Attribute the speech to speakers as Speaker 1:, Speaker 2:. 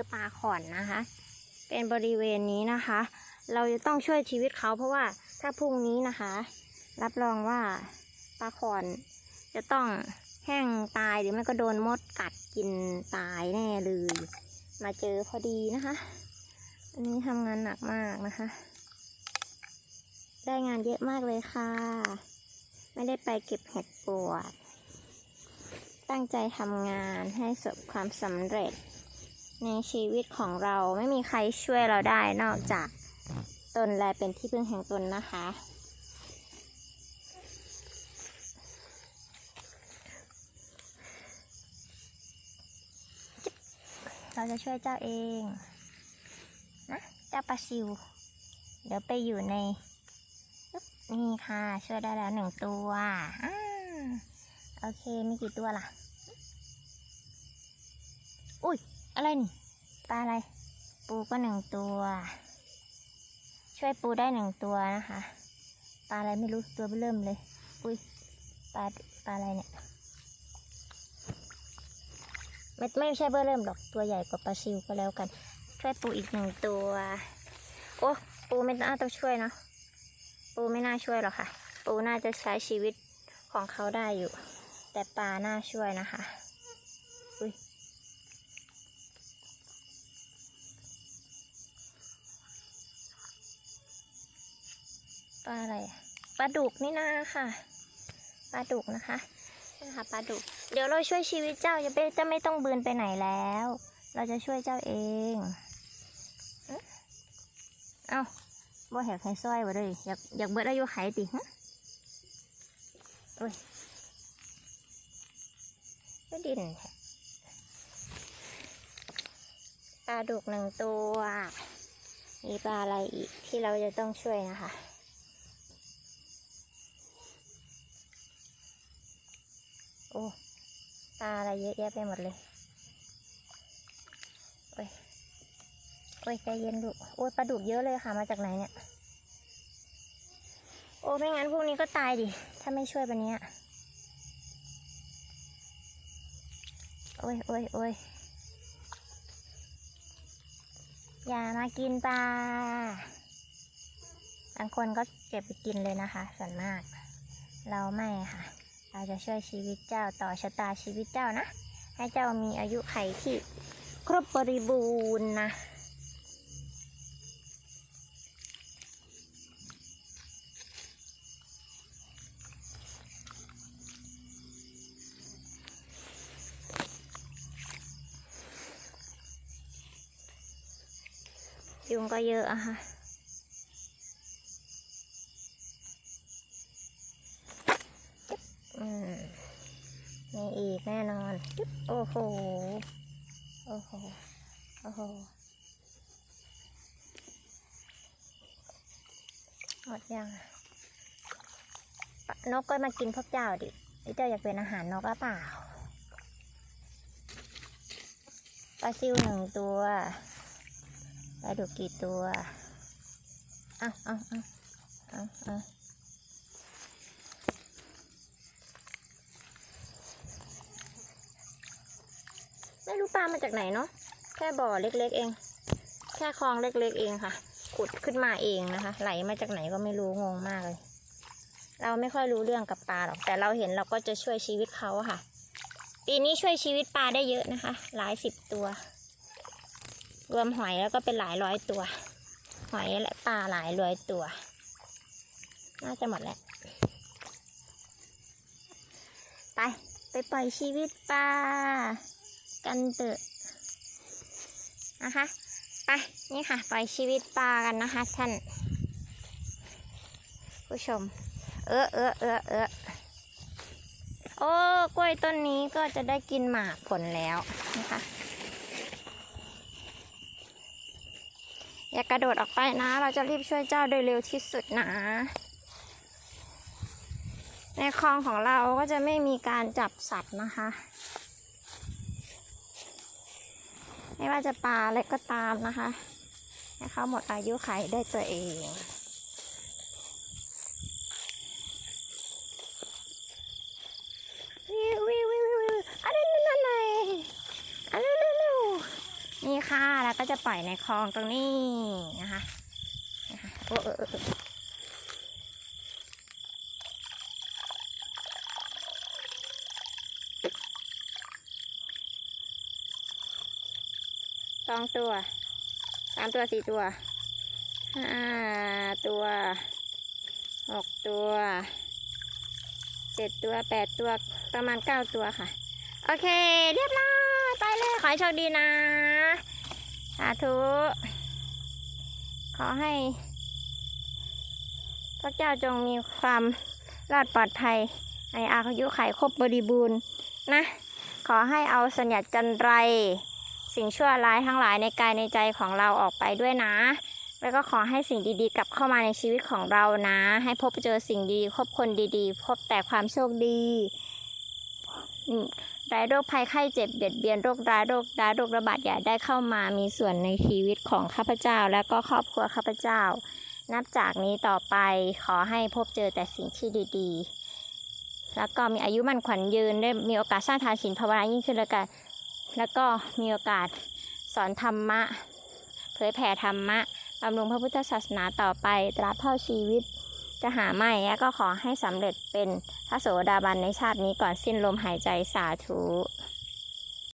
Speaker 1: อปลาขอนนะคะ เป็นบริเวณนี้นะคะ เราจะต้องช่วยชีวิตเขาเพราะว่าถ้าพรุ่งนี้นะคะ รับรองว่าปลาขอนจะต้องแห้งตายหรือไม่ก็โดนมดกัดกินตายแน่เลย มาเจอพอดีนะคะ อันนี้ทำงานหนักมากนะคะ ได้งานเยอะมากเลยค่ะ ไม่ได้ไปเก็บเห็ดปวด ตั้งใจทำงานให้สบความสำเร็จ ในชีวิตของเราไม่มีใครช่วยเราได้นอกจากตนและเป็นที่พึ่งแห่งตนนะคะ เราจะช่วยเจ้าเองนะเจ้าปลาซิว เดี๋ยวไปอยู่ในนี่ค่ะช่วยได้แล้วหนึ่งตัวอโอเคมีกี่ตัวล่ะ อุ้ย อะไรนี่ปลาอะไร ปูก็หนึ่งตัว ช่วยปูได้หนึ่งตัวนะคะปลาอะไรไม่รู้ตัวเริ่มเลย อุ้ยปลาปลาอะไรเนี่ยไม่ไม่ใช่เบอร์เริ่มหรอกตัวใหญ่กว่าปลาซิวก็แล้วกัน ช่วยปูอีกหนึ่งตัว โอ้ปูไม่น่าต้องช่วยเนอะปูไม่น่าช่วยหรอกค่ะ ปูน่าจะใช้ชีวิตของเขาได้อยู่ แต่ปลาน่าช่วยนะคะ อุ้ย ลาอะไรปลาดุกนี่นาค่ะปลาดุกนะคะนี่ค่ะปลาดุก เดี๋ยวเราช่วยชีวิตเจ้าจะไปจะไม่ต้องบืนไปไหนแล้ว เราจะช่วยเจ้าเองเอ้าบ่แหกไข่ซอยบ่เลยอยากอยากเบิดอายุไขติฮะโอ้ยก็ดินปลาดุกหนึ่งตัว มีปลาอะไรอีกที่เราจะต้องช่วยนะคะ โอ้ปลาอะไรเยอะแยะไปหมดเลยโอ้ยโอ้ยใจเย็นดูโอ้ยปลาดุกเยอะเลยค่ะ มาจากไหนเนี่ย โอ้ไม่งั้นพวกนี้ก็ตายดิ ถ้าไม่ช่วยวันนี้โอ้ยโอ้ยโอ้ยอย่ามากินปลา บางคนก็เก็บไปกินเลยนะคะ ส่วนมาก เราไม่ค่ะ เราจะช่วยชีวิตเจ้าต่อชะตาชีวิตเจ้านะ ให้เจ้ามีอายุไขที่ครบบริบูรณ์นะยุงก็เยอะอะค่ะ อืมมี อีกแน่นอน โอ้โห โอ้โห โอ้โหหมดยังนกก็มากินพวกเจ้าดินี่เจ้าอยากเป็นอาหารนกหรือเปล่าปลาซิวหนึ่งตัวปลาดุกกี่ตัวอ้าเอ้าเอ้าเอ้าเไม่รู้ปลามาจากไหนเนาะแค่บ่อเล็กๆเอง แค่คลองเล็กๆเองค่ะ ขุดขึ้นมาเองนะคะ ไหลมาจากไหนก็ไม่รู้งงมากเลย เราไม่ค่อยรู้เรื่องกับปลาหรอก แต่เราเห็นเราก็จะช่วยชีวิตเขาค่ะ ปีนี้ช่วยชีวิตปลาได้เยอะนะคะ หลายสิบตัว รวมหอยแล้วก็เป็นหลายร้อยตัว หอยและปลาหลายร้อยตัว น่าจะหมดแล้วไป ไปปล่อยชีวิตปลา กันเถอะนะคะไปนี่ค่ะปล่อยชีวิตปลากันนะคะท่าน ผู้ชม เออเออเออเออโอ้กล้วยต้นนี้ก็จะได้กินหมากผลแล้วนะคะ อย่ากกระโดดออกไปนะ เราจะรีบช่วยเจ้าโดยเร็วที่สุดนะ ในคลองของเราก็จะไม่มีการจับสัตว์นะคะ ไม่ว่าจะปลาอะไรก็ตามนะคะให้เขาหมดอายุไขได้วยตัวเองวิววิววิววิวอะไรนั่นอะไรอะไรเร็วๆนี่ค่ะ แล้วก็จะปล่อยในคลองตรงนี้นะคะนะคะโอ้เออเออเออ สองตัวสามตัวสี่ตัวห้าตัวหกตัวเจ็ดตัวแปดตัวประมาณเก้าตัวค่ะ โอเค เรียบร้อยไปเลย ขอให้โชคดีนะ สาธุ ขอให้พระเจ้าจงมีความรอดปลอดภัย ในอายุไขครบบริบูรณ์นะ ขอให้เอาสัญญาจันไร สิ่งชั่วร้ายทั้งหลายในกายในใจของเราออกไปด้วยนะ แล้วก็ขอให้สิ่งดีๆ กลับเข้ามาในชีวิตของเรานะ ให้พบเจอสิ่งดีพบคนดีๆ พบแต่ความโชคดีร้ายโรคภัยไข้เจ็บเบียดเบียนโรคร้ายโรคร้ายโรคระบาดอย่าได้เข้ามามีส่วนในชีวิตของข้าพเจ้า และก็ครอบครัวข้าพเจ้า นับจากนี้ต่อไปขอให้พบเจอแต่สิ่งที่ดี ๆ แล้วก็มีอายุมั่นขวัญยืนได้มีโอกาสสร้างทานศีลภาวนายิ่งขึ้นแล้วกัน แล้วก็มีโอกาสสอนธรรมะ เผยแผ่ธรรมะบำรุงพระพุทธศาสนาต่อไปตราบเท่าชีวิต จะหาไม่แล้วก็ขอให้สำเร็จเป็นพระโสดาบันในชาตินี้ก่อนสิ้นลมหายใจสาธุ